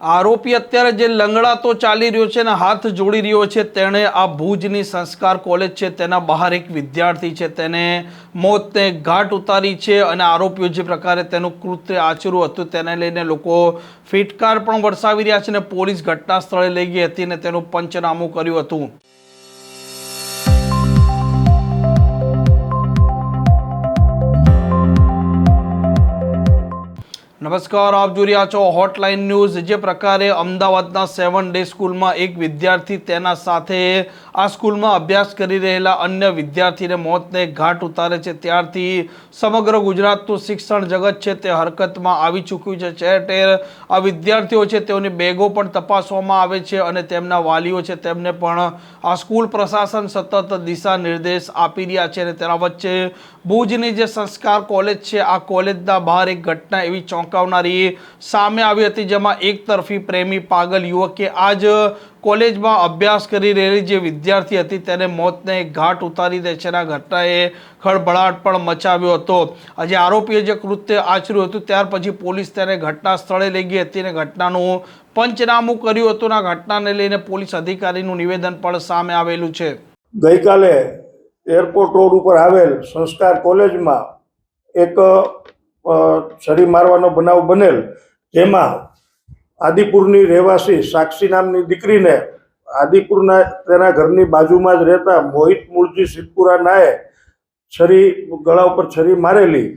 આરોપી અત્યારે જે લંગડાતો ચાલી રહ્યો છે અને હાથ જોડી રહ્યો છે, તેણે આ ભુજની સંસ્કાર કોલેજ છે, તેના બહાર એક વિદ્યાર્થી છે, તેને મોતને ઘાટ ઉતારી છે અને આરોપીઓ જે પ્રકારે તેનું કૃત્ય આચર્યું હતું, તેને લઈને લોકો ફિટકાર પણ વરસાવી રહ્યા છે અને પોલીસ ઘટના સ્થળે લઈ ગઈ હતી અને તેનું પંચનામું કર્યું હતું. નમસ્કાર, આપ જોઈ રહ્યા છો હોટલાઇન ન્યૂઝ જે પ્રકારે અમદાવાદના સેવન ડે સ્કૂલમાં એક વિદ્યાર્થી તેના સાથે આ સ્કૂલમાં અભ્યાસ કરી રહેલા અન્ય વિદ્યાર્થીને મોતને ઘાટ ઉતારે છે. ત્યારથી સમગ્ર ગુજરાતનું શિક્ષણ જગત છે તે હરકતમાં આવી ચૂક્યું છે. ચેર ટેર આ વિદ્યાર્થીઓ છે તેઓની બેગો પણ તપાસવામાં આવે છે અને તેમના વાલીઓ છે તેમને પણ આ સ્કૂલ પ્રશાસન સતત દિશા નિર્દેશ આપી રહ્યા છે અને તેના વચ્ચે ભુજની જે સંસ્કાર કોલેજ છે, આ કોલેજના બહાર એક ઘટના એવી ચોંકાવનારી સામે આવી હતી જેમાં એક તરફી પ્રેમી પાગલ યુવકે આજ કોલેજમાં અભ્યાસ કરી રહેલી જે વિદ્યાર્થી હતી તેને મોતને ઘાટ ઉતારી દે છે ઘટનાએ ખળભળાટ પણ મચાવ્યો હતો. આજે આરોપીએ જે કૃત્ય આચર્યું હતું, ત્યાર પછી પોલીસ તેને ઘટના સ્થળે લઈ ગઈ હતી અને ઘટનાનું પંચનામું કર્યું હતું આ ઘટનાને લઈને પોલીસ અધિકારીનું નિવેદન પણ સામે આવેલું છે. ગઈકાલે એરપોર્ટ રોડ ઉપર આવેલ સંસ્કાર કોલેજમાં એક છરી મારવાનો બનાવ બનેલ, જેમાં આદિપુરની રહેવાસી સાક્ષી નામની દીકરીને આદિપુરના તેના ઘરની બાજુમાં જ રહેતા મોહિત મૂળજી સિદ્ધપુરા નાએ છરી ગળા ઉપર છરી મારેલી.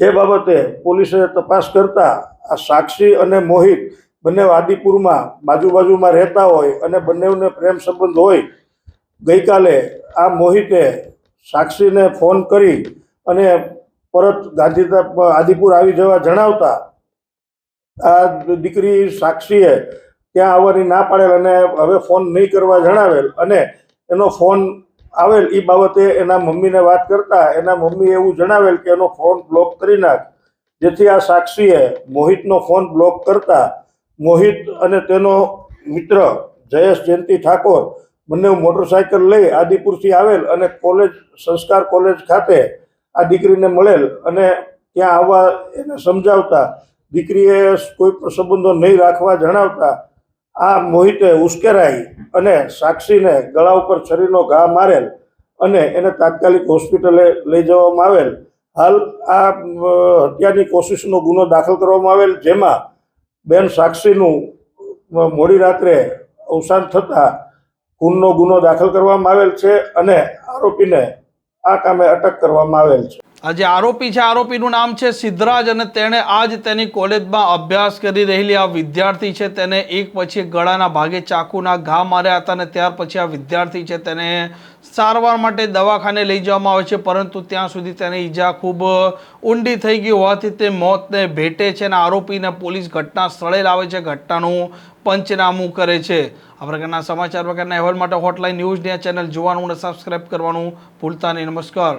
જે બાબતે પોલીસે તપાસ કરતા આ સાક્ષી અને મોહિત બંને આદિપુરમાં બાજુ બાજુમાં રહેતા હોય અને બંનેને પ્રેમ સંબંધ હોય, ગઈકાલે આ મોહિતે સાક્ષીને ફોન કરી અને પરત ગાંધીધામ, આદિપુર આવી જવા જણાવતા આ દીકરી સાક્ષીએ ત્યાં આવવાની ના પાડેલ અને હવે ફોન નહીં કરવા જણાવેલ અને એનો ફોન આવેલ એ બાબતે એના મમ્મીને વાત કરતા એના મમ્મીએ એવું જણાવેલ કે એનો ફોન બ્લોક કરી નાખ. જેથી આ સાક્ષીએ મોહિતનો ફોન બ્લોક કરતા મોહિત અને તેનો મિત્ર જયેશ જયંતિ ઠાકોર બંને મોટરસાયકલ લઈ આદિપુરથી આવેલ અને કોલેજ, સંસ્કાર કોલેજ ખાતે આ દીકરીને મળેલ અને ત્યાં આવવા એને સમજાવતા દીકરીએ કોઈ સંબંધો નહીં રાખવા જણાવતા આ મોહિતે ઉશ્કેરાઈ અને સાક્ષીને ગળા ઉપર છરીનો ઘા મારેલ અને એને તાત્કાલિક હોસ્પિટલે લઈ જવામાં આવેલ. હાલ આ હત્યાની કોશિશનો ગુનો દાખલ કરવામાં આવેલ, જેમાં બેન સાક્ષીનું મોડી રાત્રે અવસાન થતાં ખૂનનો ગુનો દાખલ કરવામાં આવેલ છે અને આરોપીને આ કામે અટક કરવામાં આવેલ છે. આ જે આરોપી છે, આરોપીનું નામ છે સિદ્ધરાજ અને તેણે આજ તેની કોલેજમાં અભ્યાસ કરી રહેલી આ વિદ્યાર્થી છે, તેને એક પછી ગળાના ભાગે ચાકુના ઘા માર્યા હતા અને ત્યાર પછી આ વિદ્યાર્થી છે, તેને સારવાર માટે દવાખાને લઈ જવામાં આવે છે, પરંતુ ત્યાં સુધી તેને ઈજા ખૂબ ઊંડી થઈ ગઈ હોવાથી તે મોતને ભેટે છે અને આરોપીને પોલીસ ઘટના સ્થળે લાવે છે, ઘટનાનું પંચનામું કરે છે. આ પ્રકારના સમાચાર પ્રકારના અહેવાલ માટે હોટલાઇન ન્યૂઝની આ ચેનલ જોવાનું અને સબસ્ક્રાઈબ કરવાનું ભૂલતા નહીં. નમસ્કાર.